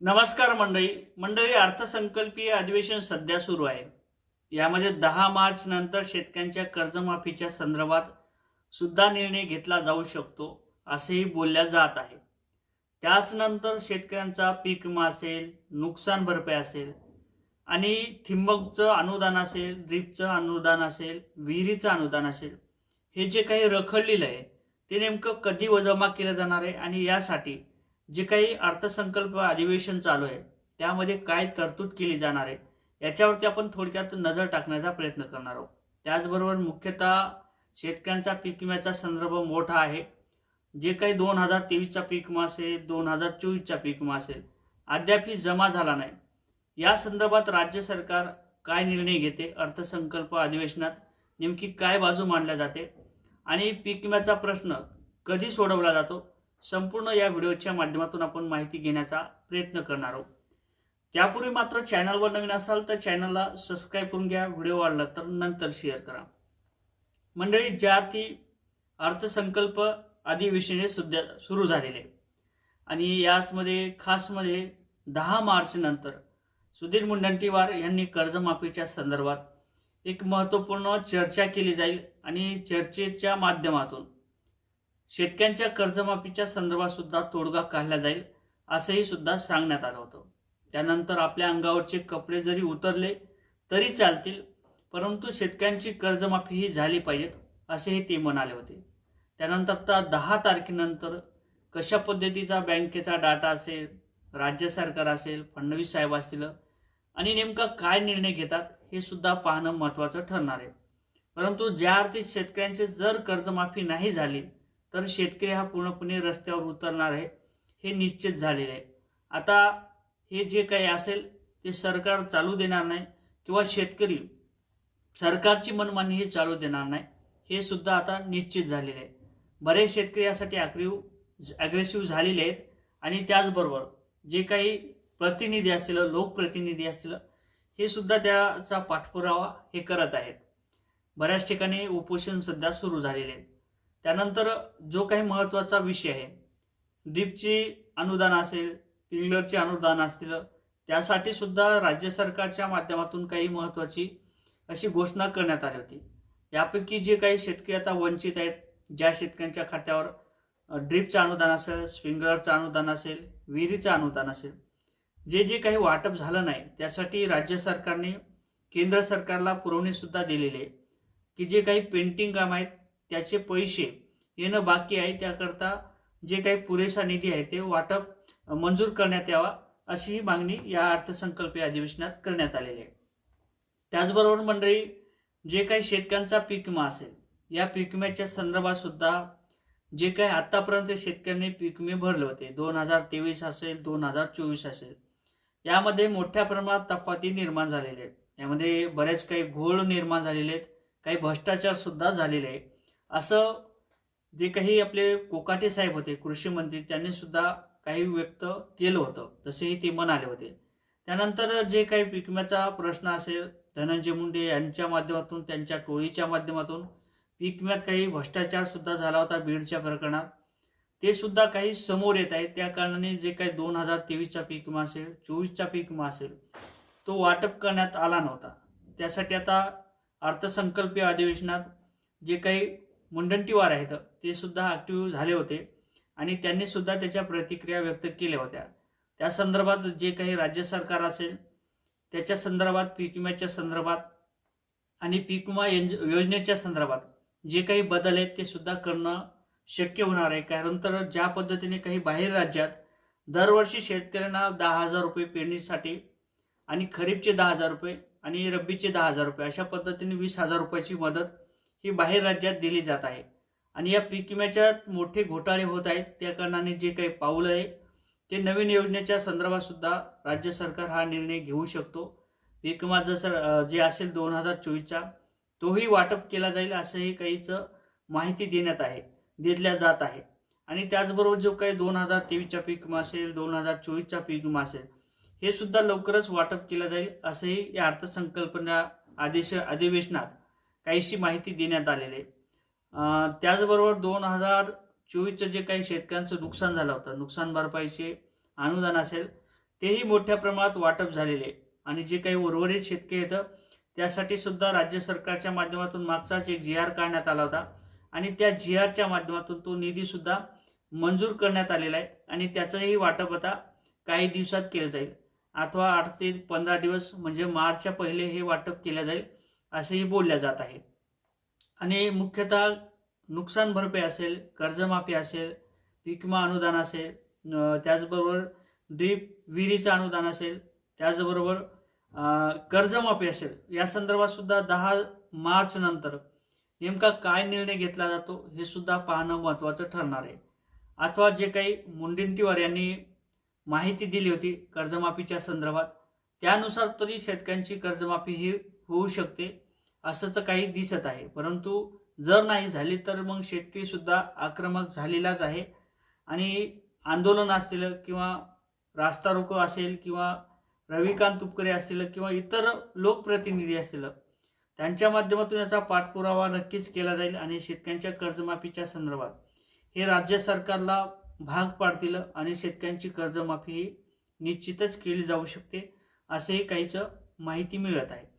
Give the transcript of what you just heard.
नमस्कार मंडळी. मंडळी अर्थसंकल्पीय अधिवेशन सध्या सुरू आहे. यामध्ये दहा मार्च नंतर शेतकऱ्यांच्या कर्जमाफीच्या संदर्भात सुद्धा निर्णय घेतला जाऊ शकतो असेही बोलल्या जात आहे. त्याचनंतर शेतकऱ्यांचा पीक विमा असेल नुकसान भरपाई असेल आणि थिंबकचं अनुदान असेल ड्रीपचं अनुदान असेल विहिरीचं अनुदान असेल हे जे काही रखडलेलं आहे ते नेमकं कधी जमा केलं जाणार आहे आणि यासाठी जे काही अर्थसंकल्प अधिवेशन चालू आहे त्यामध्ये काय तरतूद केली जाणार आहे याच्यावरती आपण थोडक्यात नजर टाकण्याचा प्रयत्न करणार आहोत. त्याचबरोबर मुख्यतः शेतकऱ्यांचा पीक विम्याचा संदर्भ मोठा आहे. जे काही दोन हजार तेवीसचा पीक विमा असेल दोन हजार चोवीसचा पीक विमा असेल अद्यापही जमा झाला नाही. या संदर्भात राज्य सरकार काय निर्णय घेते अर्थसंकल्प अधिवेशनात नेमकी काय बाजू मांडल्या जाते आणि पीक विम्याचा प्रश्न कधी सोडवला जातो संपूर्ण या व्हिडिओच्या माध्यमातून आपण माहिती घेण्याचा प्रयत्न करणार आहोत त्यापूर्वी मात्र चॅनलवर नवीन असाल तर चॅनलला सबस्क्राईब करून घ्या व्हिडिओ आवडला तर नंतर शेअर करा मंडळी ज्या अर्थी अर्थसंकल्प अधिवेशने सुद्धा सुरू झालेले आहे. आणि याचमध्ये खासमध्ये दहा मार्च नंतर सुधीर मुनगंटीवार यांनी कर्जमाफीच्या संदर्भात एक महत्त्वपूर्ण चर्चा केली जाईल आणि चर्चेच्या माध्यमातून शेतकऱ्यांच्या कर्जमाफीच्या संदर्भात सुद्धा तोडगा काढला जाईल असंही सुद्धा सांगण्यात आलं होतं. त्यानंतर आपल्या अंगावरचे कपडे जरी उतरले तरी चालतील परंतु शेतकऱ्यांची कर्जमाफी ही झाली पाहिजेत असेही ते म्हणाले होते. त्यानंतर आता दहा तारखेनंतर कशा पद्धतीचा बँकेचा डाटा असेल राज्य सरकार असेल फडणवीस साहेब असतील आणि नेमका काय निर्णय घेतात हे सुद्धा पाहणं महत्त्वाचं ठरणार आहे. परंतु ज्या अर्थी शेतकऱ्यांचे जर कर्जमाफी नाही झाली तर शेतकरी हा पूर्णपणे रस्त्यावर उतरणार आहे. हे निश्चित झालेलं आहे. आता हे जे काही असेल ते सरकार चालू देणार नाही किंवा शेतकरी सरकारची मनमानी ही चालू देणार नाही हे सुद्धा आता निश्चित झालेले आहे. बरेच शेतकरी यासाठी ॲग्रिव्ह ॲग्रेसिव्ह झालेले आहेत आणि त्याचबरोबर जे काही प्रतिनिधी असतील लोकप्रतिनिधी असतील हे सुद्धा त्याचा पाठपुरावा हे करत आहेत. बऱ्याच ठिकाणी उपोषण सध्या सुरू झालेले आहे त्यानंतर जो काही महत्त्वाचा विषय आहे ड्रीपची अनुदान असेल पिंगलरचे अनुदान असतील त्यासाठी सुद्धा राज्य सरकारच्या माध्यमातून काही महत्त्वाची अशी घोषणा करण्यात आली होती. यापैकी जे काही शेतकरी आता वंचित आहेत ज्या शेतकऱ्यांच्या खात्यावर ड्रीपचं अनुदान असेल स्प्रिंकलरचं अनुदान असेल विहिरीचं अनुदान असेल जे जे काही वाटप झालं नाही त्यासाठी राज्य सरकारने केंद्र सरकारला पुरवणीसुद्धा दिलेली आहे की जे काही पेंटिंग काम आहेत त्याचे पैसे येणं बाकी आहे. त्याकरता जे काही पुरेसा निधी आहे ते वाटप मंजूर करण्यात यावा अशी ही मागणी या अर्थसंकल्पीय अधिवेशनात करण्यात आलेली आहे. त्याचबरोबर मंडळी जे काही शेतकऱ्यांचा पीक विमा असेल या पीक विम्याच्या संदर्भात सुद्धा जे काही आतापर्यंत शेतकऱ्यांनी पीक विमे भरले होते दोन हजार तेवीस असेल दोन हजार चोवीस असेल यामध्ये मोठ्या प्रमाणात तफाती निर्माण झालेल्या आहेत. यामध्ये बरेच काही घोळ निर्माण झालेले आहेत. काही भ्रष्टाचार सुद्धा झालेले आहे असं जे काही आपले कोकाटे साहेब होते कृषी मंत्री त्यांनी सुद्धा काही व्यक्त केलं होतं तसेही ते म्हणाले होते. त्यानंतर जे काही पीक विम्याचा प्रश्न असेल धनंजय मुंडे यांच्या माध्यमातून त्यांच्या टोळीच्या माध्यमातून पीक विम्यात काही भ्रष्टाचार सुद्धा झाला होता बीडच्या प्रकरणात. ते सुद्धा काही समोर येत आहे त्या कारणाने जे काही दोन हजार तेवीसचा पीक विमा असेल चोवीसचा पीक विमा असेल तो वाटप करण्यात आला नव्हता. त्यासाठी आता अर्थसंकल्पीय अधिवेशनात जे काही मुंडंटीवार आहेत. ते सुद्धा ॲक्टिव्ह झाले होते आणि त्यांनी सुद्धा त्याच्या प्रतिक्रिया व्यक्त केल्या होत्या. त्या संदर्भात जे काही राज्य सरकार असेल त्याच्या संदर्भात पीक विम्याच्या संदर्भात आणि पीक विमा योज- योजनेच्या संदर्भात जे काही बदल आहेत ते सुद्धा करणं शक्य होणार आहे. कारण तर ज्या पद्धतीने काही बाहेर राज्यात दरवर्षी शेतकऱ्यांना दहा हजार रुपये पेरणीसाठी आणि खरीपचे दहा हजार रुपये आणि रब्बीचे दहा हजार रुपये अशा पद्धतीने वीस हजार रुपयाची मदत ही बाहेर राज्यात दिली जात आहे. आणि या पीक विम्याच्या मोठे घोटाळे होत आहेत. त्या कारणाने जे काही पाऊल आहे ते नवीन योजनेच्या संदर्भात सुद्धा राज्य सरकार हा निर्णय घेऊ शकतो. पीक विमा जसं जे असेल दोन हजार चोवीसचा तोही वाटप केला जाईल असंही काहीच माहिती देण्यात आहे दिल्या जात आहे. आणि त्याचबरोबर जो काही दोन हजार तेवीसचा पीक विमा असेल दोन हजार चोवीसचा पीक विमा असेल हे सुद्धा लवकरच वाटप केलं जाईल असंही या अर्थसंकल्पना आदेश अधिवेशनात काहीशी माहिती देण्यात आलेली आहे. त्याचबरोबर दोन हजार चोवीसचं जे काही शेतकऱ्यांचं नुकसान झालं होतं नुकसान भरपाईचे अनुदान असेल तेही मोठ्या प्रमाणात वाटप झालेले आहे. आणि जे काही उर्वरित शेतकरी येतं त्यासाठी सुद्धा राज्य सरकारच्या माध्यमातून मागचाच एक जी आर काढण्यात आला होता. आणि त्या जी आरच्या माध्यमातून तो निधीसुद्धा मंजूर करण्यात आलेला आहे. आणि त्याचंही वाटप आता काही दिवसात केलं जाईल. अथवा आठ ते पंधरा दिवस म्हणजे मार्चच्या पहिले हे वाटप केलं जाईल. असेही बोलल्या जात आहे आणि मुख्यतः नुकसान भरपाई असेल कर्जमाफी असेल विकमा अनुदान असेल त्याचबरोबर ड्रीप विहिरीचं अनुदान असेल त्याचबरोबर कर्जमाफी असेल. या संदर्भात सुद्धा दहा मार्च नंतर नेमका काय निर्णय घेतला जातो हे सुद्धा पाहणं महत्त्वाचं ठरणार आहे. अथवा जे काही मुंडेंटीवार यांनी माहिती दिली होती कर्जमाफीच्या संदर्भात त्यानुसार तरी शेतकऱ्यांची कर्जमाफी ही होऊ शकते. असंच काही दिसत आहे. परंतु जर नाही झाली तर मग शेतकरी सुद्धा आक्रमक झालेलाच आहे. आणि आंदोलन असतील किंवा रास्ता रोको असेल किंवा रविकांत तुपकरे असतील किंवा इतर लोकप्रतिनिधी असतील त्यांच्या माध्यमातून याचा पाठपुरावा नक्कीच केला जाईल आणि शेतकऱ्यांच्या कर्जमाफीच्या संदर्भात हे राज्य सरकारला भाग पाडतील आणि शेतकऱ्यांची कर्जमाफी ही निश्चितच केली जाऊ शकते असेही काहीच माहिती मिळत आहे.